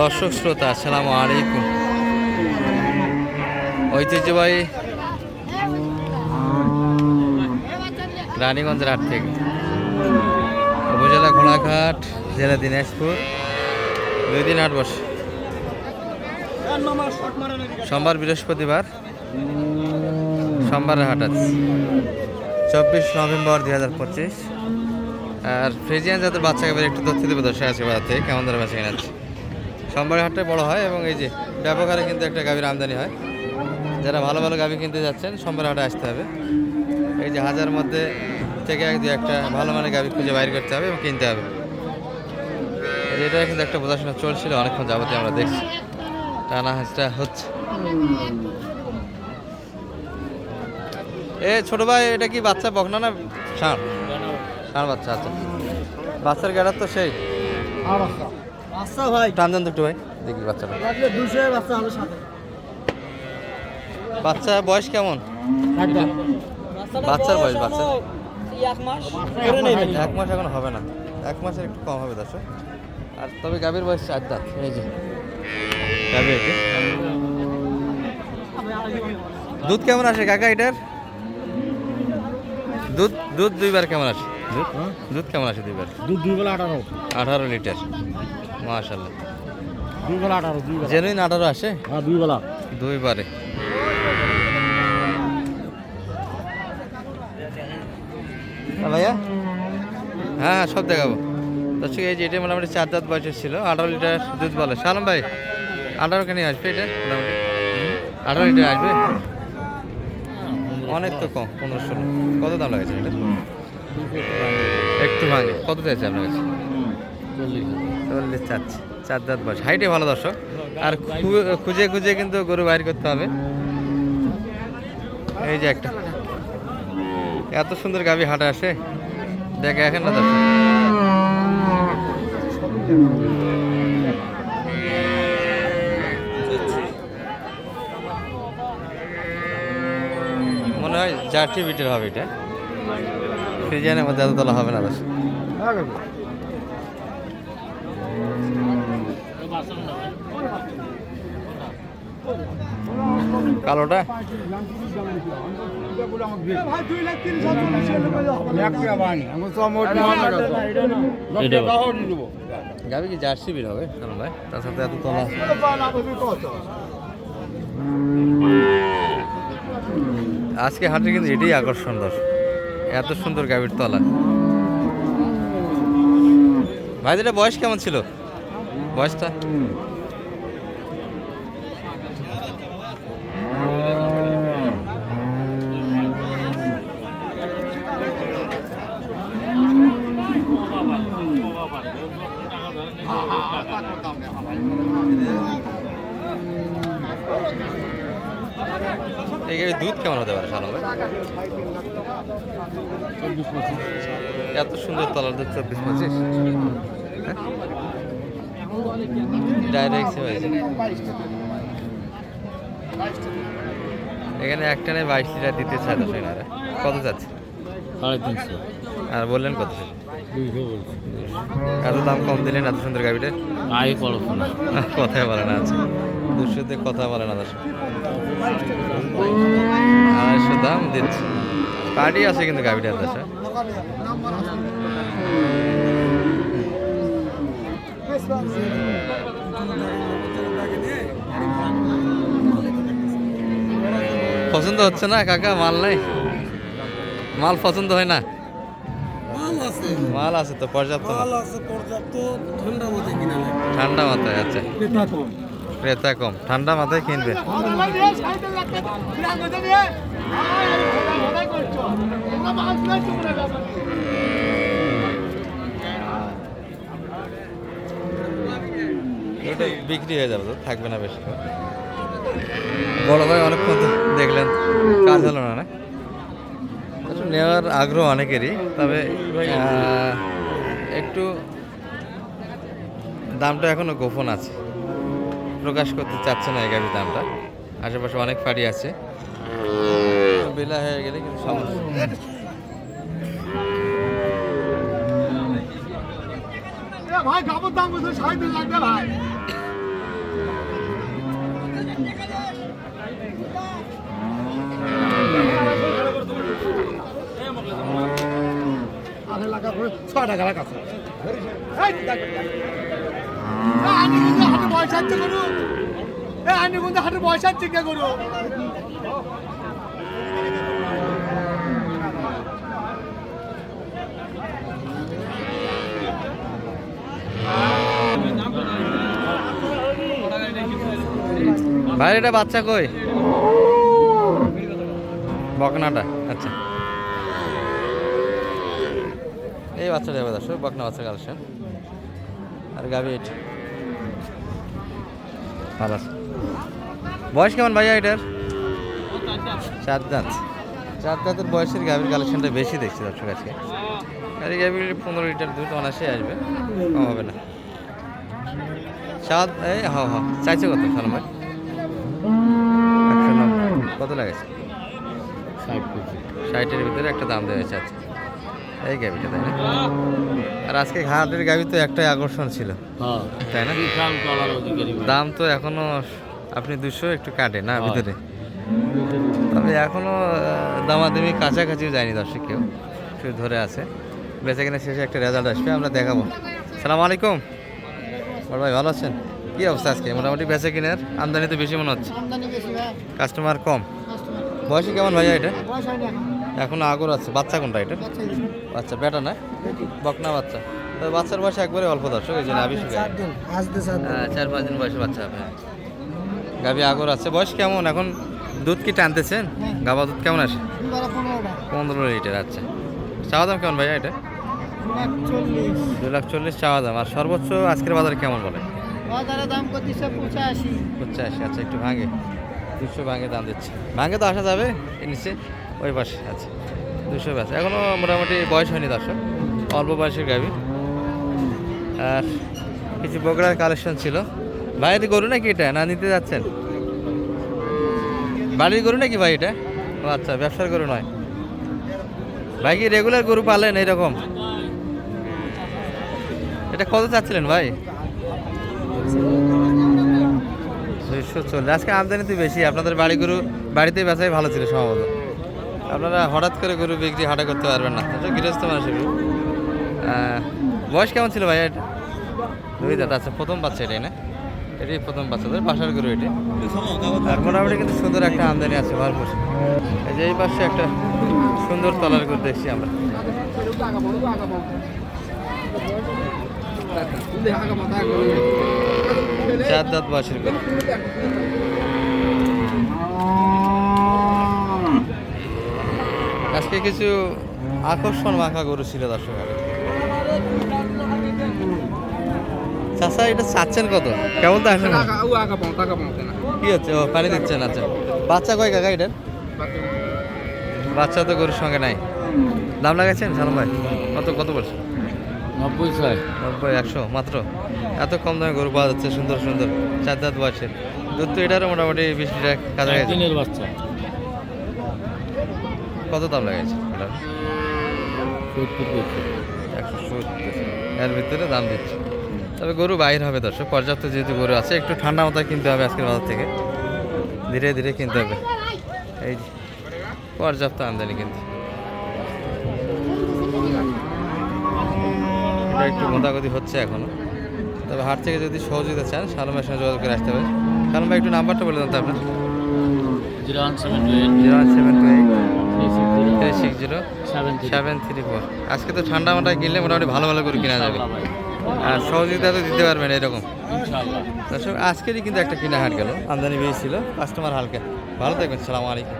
দর্শক শ্রোতা, আসসালামু আলাইকুম। ঐতিহ্যবাহী রানীগঞ্জের হাট থেকে। উপজেলা ঘোড়াঘাট, জেলা দিনাজপুর। দুই দিন হাট বসে সোমবার বৃহস্পতিবার সোমবারের হাট আছে। চব্বিশ নভেম্বর দুই হাজার পঁচিশ। আর ফ্রিজিয়ান যাদের বাচ্চাকে একটু তথ্য দেবে দর্শক আছে থেকে কেমন ধরে বেঁচে কিনাচ্ছে সোমবারের হাটটা বড় হয় এবং এই যে ব্যাপক হারে কিন্তু একটা গাভীর আমদানি হয়। যারা ভালো ভালো গাভী কিনতে যাচ্ছেন, সোমবার হাটে আসতে হবে। এই যে হাজার মধ্যে থেকে এক একটা ভালো মানের গাভী খুঁজে বাইর করতে হবে এবং কিনতে হবে। এটা কিন্তু একটা বোঝাশোনা চলছিল, অনেকক্ষণ যাবতীয় আমরা দেখছি। টানা হাঁচটা হচ্ছে। এ, ছোট ভাই, এটা কি বাচ্চা, বকনা না ষাঁড়? ষাঁড় বাচ্চা আচ্ছা। বাচ্চার গাড়ার তো সেই। আচ্ছা ভাই। টান দেন তো একটু ভাই। দেখি বাচ্চাটা। দুশো বাচ্চা হবে সাথে। বাচ্চা বয়স কেমন? বাচ্চার বয়স বাচ্চা। এক মাস এক মাস এখন হবে না। এক মাসের একটু কম হবে দর্শক। আর তবে গাভীর বয়স চার দাঁত। এই যে। গাভী এটি দুধ কেমন আসে কাকা এটার? দুধ দুধ দুইবার কেমন আসে? দুধ দুধ কেমন আসে দুইবার? দুধ দুই বেলা আঠারো। আঠারো লিটার। মাশাল্লাহ দুই বেলা আঠারো দুই বেলা জেনুইন আঠারো আসে? হ্যাঁ দুই বেলা দুইবারে। হ্যাঁ ভাইয়া? হ্যাঁ হ্যাঁ সব দেখাবো। দর্শক এই যে এটা মোটামুটি চার দাঁত বয়সের ছিল আঠারো লিটার দুধ বলে। সালাম ভাই আঠারো কেন আসবে এটা? মোটামুটি। আঠারো লিটার আসবে? অনেক তো কম পনেরো ষোলো কত দাম লাগেছে এটা? একটু ভাঙে। কত চাইছে আপনার কাছে? চল্লিশ। চাচ্ছে চার দাঁত বয়স হাইটে ভালো দর্শক। আর খুঁজে খুঁজে কিন্তু গরু বাইর করতে হবে। এই যে একটা। এত সুন্দর গাভী হাটে আসে দেখে এখন না দর্শক। মনে হয় জার্সি বিটের হবে এটা। ফ্রিজিয়ানের মধ্যে এত তোলা হবে না দর্শক। কালোটা? গাবি কি জার্সি বিট হবে? কারণ ভাই তার সাথে এত তোলা। আজকে হাটে কিন্তু এটাই আকর্ষণ দর্শক। এত সুন্দর গাভীর তলা। ভাই এটা বয়স কেমন ছিল? বয়সটা এই গাভীর দুধ কেমন হতে পারে সালাম এত সুন্দর তলার দুধ চব্বিশ পঁচিশ? ডাইরেক্ট এখানে একটানে বাইশ লিটার দিতে দশ এনারা কত সাড়ে তিনশো। আর বললেন কত এত দাম কম দিলেন এত সুন্দর গাড়িটা? আগে পড়াশোনা কথাই বলে না আছে দুশোতে কথা বলে না আড়াইশো দাম দিচ্ছে। পার্টি আছে কিন্তু গাড়িটার দশা পছন্দ হচ্ছে না কাকা? মাল নাই? মাল পছন্দ হয় না? মাল আছে। মাল আছে তো পর্যাপ্ত মাল। আছে পর্যাপ্ত। ঠান্ডা মধ্যে কিনা ঠান্ডা মাথায় আছে ক্রেতা ক্রেতা কম। ঠান্ডা মাথায় কিনবে? এটা বিক্রি হয়ে যাবে তো থাকবে না বেশি। বড় ভাই অনেকক্ষণ দেখলেন কাজ হলো না না? নেওয়ার আগ্রহ অনেকেরই তবে একটু দামটা এখনও গোপন আছে। প্রকাশ করতে চাচ্ছে না এই গাড়ির দামটা। আশেপাশে অনেক ফাড়ি আছে। বেলা হয়ে গেলে কিন্তু সমস্যা। ভাই গাবর দাম বলছে সাড়ে তিন লাখ ভাই। পাঁচ লাখ করে ছয় টাকা রাখা আছে। পয়সা করু ভাই এটা বাচ্চা কই? বকনাটা আচ্ছা। এই বাচ্চাটা যাবে দর্শক বকনা বাচ্চা কালেকশন আর গাবি এটি। ভালো বয়স কেমন ভাইয়া এটার? চার দাঁত। চার দাঁতের বয়সের গাভীর কালেকশনটা বেশি দেখছি দর্শক আজকে। আর এই গাভীর পনেরো লিটার দুধ অনাসে আসবে কম হবে না। সাত এই হ হ চাইছে কত সালাম ভাই কত লাগেছে? ষাটের ভিতরে একটা দাম দেওয়া হয়েছে আচ্ছা এই গাভিটা তাই না? আর আজকে ঘাটের গাভি তো একটাই আকর্ষণ ছিল। হ্যাঁ। তাই না? দাম তো এখনও আপনি দুশো একটু কাটে না ভিতরে? তবে এখনও দামাদামি কাছাকাছিও যায়নি দর্শক কেউ। শুধু ধরে আছে। বেঁচে কিনা শেষে একটা রেজাল্ট আসবে আমরা দেখাবো। সালাম আলাইকুম। বড় ভাই ভালো আছেন? কি অবস্থা আজকে? মোটামুটি বেঁচে কিনার আমদানি তো বেশি মনে হচ্ছে। কাস্টমার কম। বয়সে কেমন ভাইয়া এটা? এখন আগর আছে। বাচ্চা কোনটা এটা? বাচ্চা বেটা না? বকনা বাচ্চা। বাচ্চার বয়স একবারে অল্প দর্শক এই জন্য আবি চার দিন আজ দে চার পাঁচ দিন বয়সে বাচ্চা হবে। গাভি আগর আছে। বয়স কেমন? এখন দুধ কি টানতেছেন? গাবা দুধ কেমন আসে? পনেরো লিটার আচ্ছা। চাওয়া দাম কেমন ভাইয়া এটা? দু লাখ চল্লিশ। চাওয়া দাম। আর সর্বোচ্চ আজকের বাজারে কেমন বলে? বাজারে দাম করতেছে পঁচাশি। পঁচাশি আচ্ছা একটু ভাঙে। দুশো ভাঙে দাম দিচ্ছে। ভাঙে তো আসা যাবে নিচে ওই পাশে আচ্ছা দুশো ব্যাস। এখনও মোটামুটি বয়স হয়নি দর্শক, অল্প বয়সের গাভি। আর কিছু বগড়ার কালেকশন ছিল। বাইরে গরু নাকি এটা? না নিতে যাচ্ছেন? বাড়ির গরু নাকি ভাই এটা? ও আচ্ছা ব্যবসার গরু নয়। ভাই কি রেগুলার গরু পালেন এইরকম এটা কত চাচ্ছিলেন ভাই? দুইশো চল্লিশ। আজকে আমদানি তো বেশি, আপনাদের বাড়ি গরু বাড়িতে বেচাই ভালো ছিল সম্ভবত। আপনারা হঠাৎ করে গরু বিক্রি, হাটা করতে পারবেন না। গৃহস্থ মানুষ। বয়স কেমন ছিল ভাই? দুই দাঁত আচ্ছা প্রথম বাচ্চা এটাই না? এটাই প্রথম বাচ্চা তোর বাসার গরু এটি আর মোটামুটি কিন্তু সুন্দর একটা আমদানি আছে, ভরপুর। এই যে এই পাশে একটা সুন্দর তলার গরু দেখছি আমরা। চার দাঁত বয়সের গরু। আজকে কিছু আকর্ষণ মাখা গরু ছিল দর্শক চাষা এটা চাচ্ছেন কত? কেমন তো আসে না? কি হচ্ছে? ও পানি দিচ্ছেন আচ্ছা। বাচ্চা কয় কাকা এটার? বাচ্চা তো গরুর সঙ্গে নাই। দাম লাগাইছেন সালাম ভাই? কত কত বলছে নব্বই ছয়। নব্বই একশো মাত্র? এত কম দামে গরু পাওয়া যাচ্ছে সুন্দর সুন্দর। চার দাঁত বয়সের। দুধ তো এটারও মোটামুটি বিশ লিটার কাছাকাছি। দিনের বাচ্চা। কত দাম লাগাইছে এটার একশো সত্তর। এর ভিতরে দাম দিচ্ছে। তবে গরু বাইর হবে দর্শক পর্যাপ্ত যেহেতু গরু আছে একটু ঠান্ডা মাথায় কিনতে হবে আজকের বাজার থেকে। ধীরে ধীরে কিনতে হবে। এই পর্যাপ্ত আমদানি কিন্তু। এটা একটু গোদাগদি হচ্ছে এখনও। তবে হাট থেকে যদি সহযোগিতা চান শালমের সঙ্গে যোগাযোগ করে আসতে হবে শালম ভাই একটু নাম্বারটা বলে দেন তো আপনার। Zero one seven two eight. Zero one seven two eight. Three six zero seven three four. আজকে তো ঠান্ডা মাথায় কিনলে মোটামুটি ভালো ভালো করে কেনা যাবে। আর সহযোগিতা তো দিতে পারবেন এরকম। দর্শক আজকেরই কিন্তু একটা কিনা হাট গেল। আমদানি বেশি ছিল কাস্টমার হালকা। ভালো থাকবেন সালাম আলাইকুম।